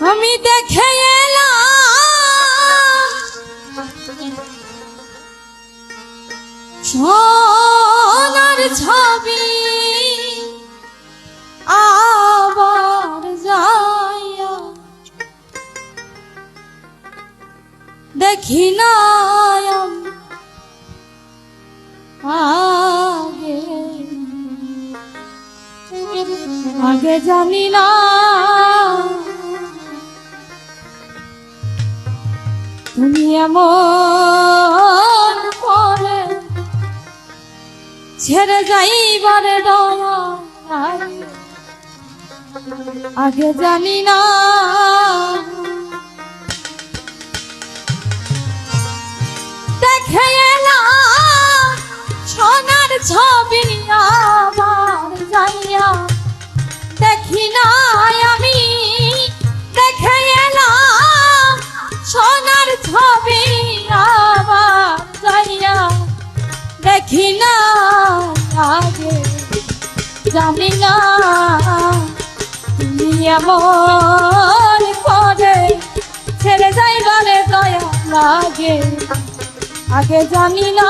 আমি দেখে সোনার ছবি আবার যাইয়া দেখি না আগে আগে জানি না তুমি এমন করে ছেড়ে আগে জানি না। দেখে সোনার ছবি আবার যাইয়া দেখি না না আগে জানি না তুমি আমার করে। ছেড়ে যাইবারে দয়া লাগে আগে জানি না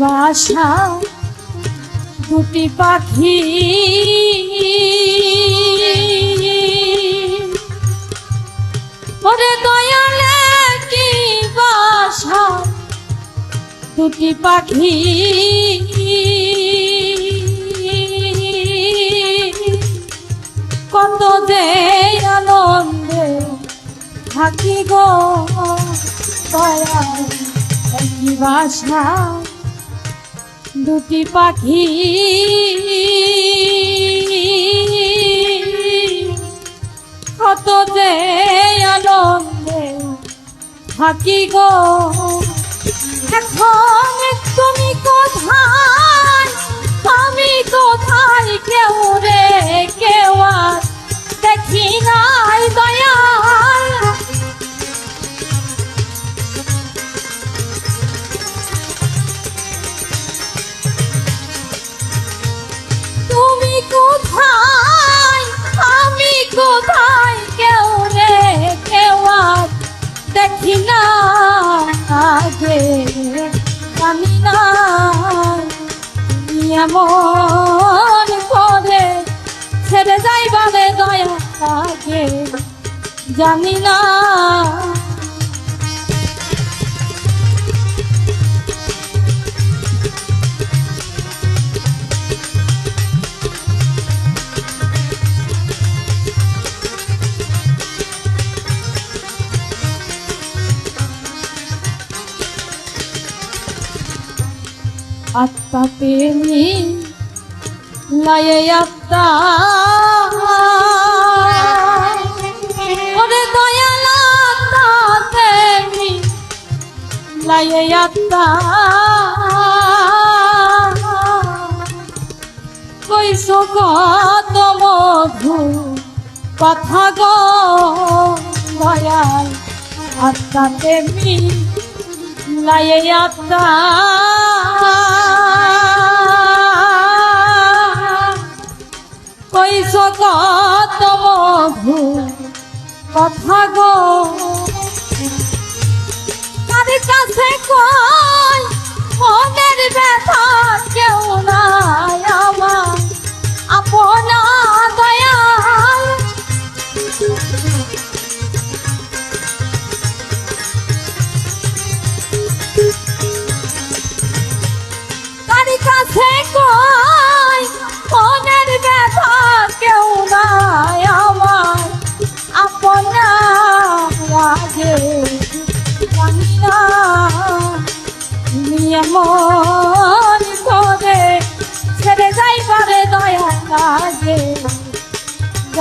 বাসা দুটি পাখি। ওরে দয়ালে কি বাসা দুটি পাখি। কত যে আনন্দে থাকি গো একই বাসা দুটি পাখি। কত যে আনন্দে থাকি গো। এখন এমন করে ছেড়ে যাইবারে দয়া লাগে। জানি না আত্মা প্রেমী লয়ে আত্মা। ওরে দয়াল আত্মা। প্রেমী লয়ে কথা গো, দয়াল আত্মা প্রেমী আত্মা। কইস কত মধু কথা গো। তার কাছে কই মনের ব্যথা কেউ নাই।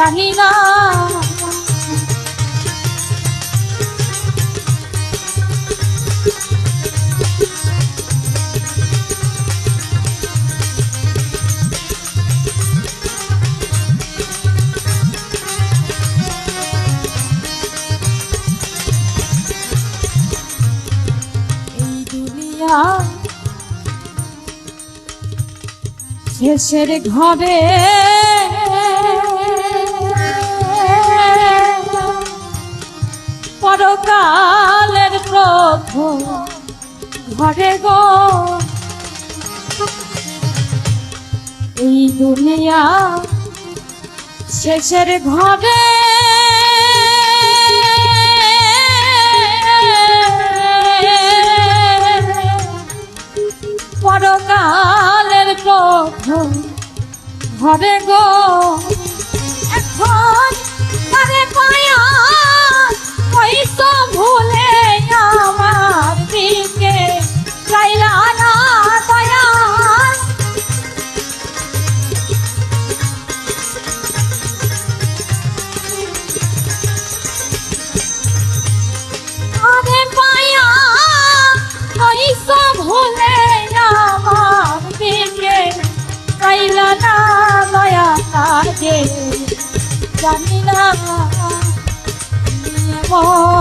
জানি না। শেষের ঘরে পরকালের প্রথম ঘরে গো। এই দুনিয়া শেষের ঘরে। পরকালের প্রথম ঘরে গো। এখন পায়া কইস ভুলে আমার দিকে চাইলা না দয়া আরে পায়া কইস ভুলে আমার দিকে চাইলা না দয়া কাজে জানি না মন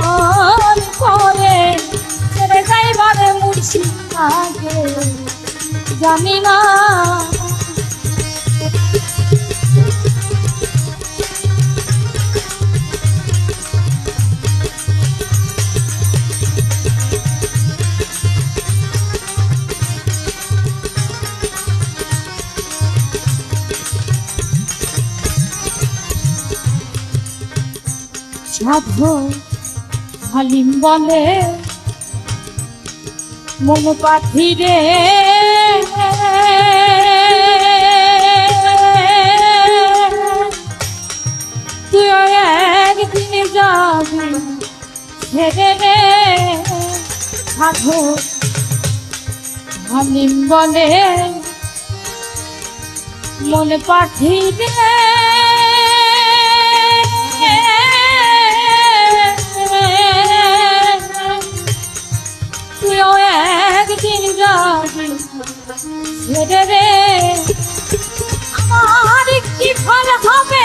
জানি না সাধু হালিম বলে মন পাখি রে হালিম বলে মন রে তুইও একদিন রে আমার কি ফল হবে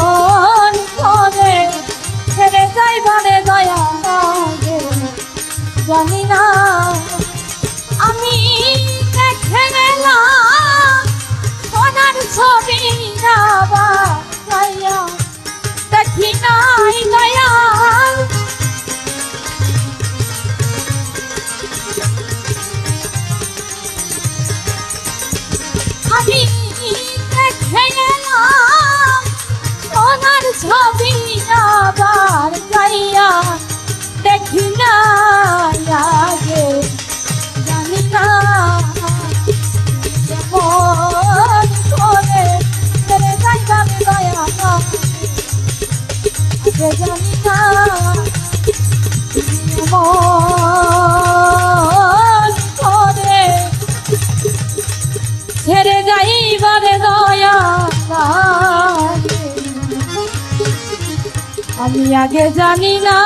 আমি আগে জানি না।